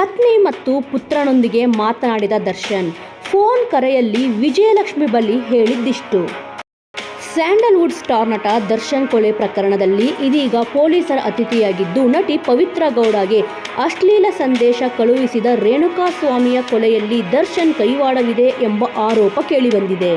ಪತ್ನಿ ಮತ್ತು ಪುತ್ರನೊಂದಿಗೆ ಮಾತನಾಡಿದ ದರ್ಶನ್, ಫೋನ್ ಕರೆಯಲ್ಲಿ ವಿಜಯಲಕ್ಷ್ಮಿ ಬಳಿ ಹೇಳಿದ್ದಿಷ್ಟು. ಸ್ಯಾಂಡಲ್ವುಡ್ ಸ್ಟಾರ್ ನಟ ದರ್ಶನ್ ಕೊಲೆ ಪ್ರಕರಣದಲ್ಲಿ ಇದೀಗ ಪೊಲೀಸರ ಅತಿಥಿಯಾಗಿದ್ದು, ನಟಿ ಪವಿತ್ರ ಗೌಡಗೆ ಅಶ್ಲೀಲ ಸಂದೇಶ ಕಳುಹಿಸಿದ ರೇಣುಕಾಸ್ವಾಮಿಯ ಕೊಲೆಯಲ್ಲಿ ದರ್ಶನ್ ಕೈವಾಡವಿದೆ ಎಂಬ ಆರೋಪ ಕೇಳಿಬಂದಿದೆ.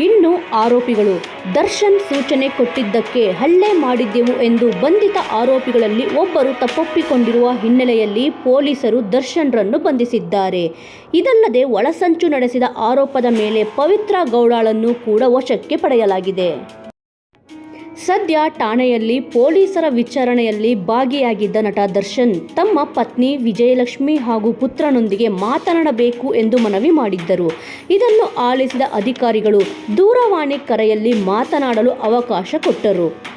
ಇನ್ನು ಆರೋಪಿಗಳು ದರ್ಶನ್ ಸೂಚನೆ ಕೊಟ್ಟಿದ್ದಕ್ಕೆ ಹಲ್ಲೆ ಮಾಡಿದ್ದೆವು ಎಂದು ಬಂಧಿತ ಆರೋಪಿಗಳಲ್ಲಿ ಒಬ್ಬರು ತಪ್ಪೊಪ್ಪಿಕೊಂಡಿರುವ ಹಿನ್ನೆಲೆಯಲ್ಲಿ ಪೊಲೀಸರು ದರ್ಶನ್ರನ್ನು ಬಂಧಿಸಿದ್ದಾರೆ. ಇದಲ್ಲದೆ ಒಳಸಂಚು ನಡೆಸಿದ ಆರೋಪದ ಮೇಲೆ ಪವಿತ್ರ ಗೌಡಾಳನ್ನು ಕೂಡ ವಶಕ್ಕೆ ಪಡೆಯಲಾಗಿದೆ. ಸದ್ಯ ಠಾಣೆಯಲ್ಲಿ ಪೊಲೀಸರ ವಿಚಾರಣೆಯಲ್ಲಿ ಭಾಗಿಯಾಗಿದ್ದ ನಟ ದರ್ಶನ್, ತಮ್ಮ ಪತ್ನಿ ವಿಜಯಲಕ್ಷ್ಮಿ ಹಾಗೂ ಪುತ್ರನೊಂದಿಗೆ ಮಾತನಾಡಬೇಕು ಎಂದು ಮನವಿ ಮಾಡಿದ್ದರು. ಇದನ್ನು ಆಲಿಸಿದ ಅಧಿಕಾರಿಗಳು ದೂರವಾಣಿ ಕರೆಯಲ್ಲಿ ಮಾತನಾಡಲು ಅವಕಾಶ ಕೊಟ್ಟರು.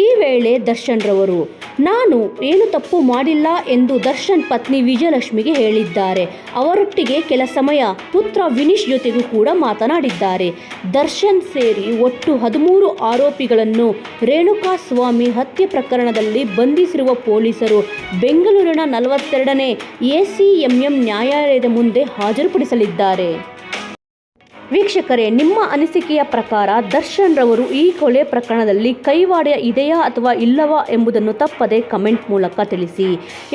ಈ ವೇಳೆ ದರ್ಶನ್ರವರು ನಾನು ಏನು ತಪ್ಪು ಮಾಡಿಲ್ಲ ಎಂದು ದರ್ಶನ್ ಪತ್ನಿ ವಿಜಯಲಕ್ಷ್ಮಿಗೆ ಹೇಳಿದ್ದಾರೆ. ಅವರೊಟ್ಟಿಗೆ ಕೆಲ ಸಮಯ ಪುತ್ರ ವಿನೀಶ್ ಜೊತೆಗೂ ಕೂಡ ಮಾತನಾಡಿದ್ದಾರೆ. ದರ್ಶನ್ ಸೇರಿ ಒಟ್ಟು ಹದಿಮೂರು ಆರೋಪಿಗಳನ್ನು ರೇಣುಕಾಸ್ವಾಮಿ ಹತ್ಯೆ ಪ್ರಕರಣದಲ್ಲಿ ಬಂಧಿಸಿರುವ ಪೊಲೀಸರು ಬೆಂಗಳೂರಿನ ನಲವತ್ತೆರಡನೇ ಎಸಿಎಂಎಂ ನ್ಯಾಯಾಲಯದ ಮುಂದೆ ಹಾಜರುಪಡಿಸಲಿದ್ದಾರೆ. ವೀಕ್ಷಕರೇ, ನಿಮ್ಮ ಅನಿಸಿಕೆಯ ಪ್ರಕಾರ ದರ್ಶನ್ ರವರು ಈ ಕೊಲೆ ಪ್ರಕರಣದಲ್ಲಿ ಕೈವಾಡ ಇದೆಯಾ ಅಥವಾ ಇಲ್ಲವಾ ಎಂಬುದನ್ನು ತಪ್ಪದೆ ಕಮೆಂಟ್ ಮೂಲಕ ತಿಳಿಸಿ.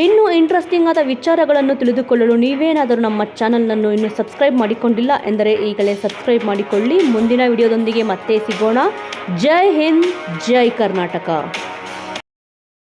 ಇನ್ನೂ ಇಂಟ್ರೆಸ್ಟಿಂಗ್ ಆದ ವಿಚಾರಗಳನ್ನು ತಿಳಿದುಕೊಳ್ಳಲು ನೀವೇನಾದರೂ ನಮ್ಮ ಚಾನಲನ್ನು ಇನ್ನೂ ಸಬ್ಸ್ಕ್ರೈಬ್ ಮಾಡಿಕೊಂಡಿಲ್ಲ ಎಂದರೆ ಈಗಲೇ ಸಬ್ಸ್ಕ್ರೈಬ್ ಮಾಡಿಕೊಳ್ಳಿ. ಮುಂದಿನ ವಿಡಿಯೋದೊಂದಿಗೆ ಮತ್ತೆ ಸಿಗೋಣ. ಜೈ ಹಿಂದ್, ಜೈ ಕರ್ನಾಟಕ.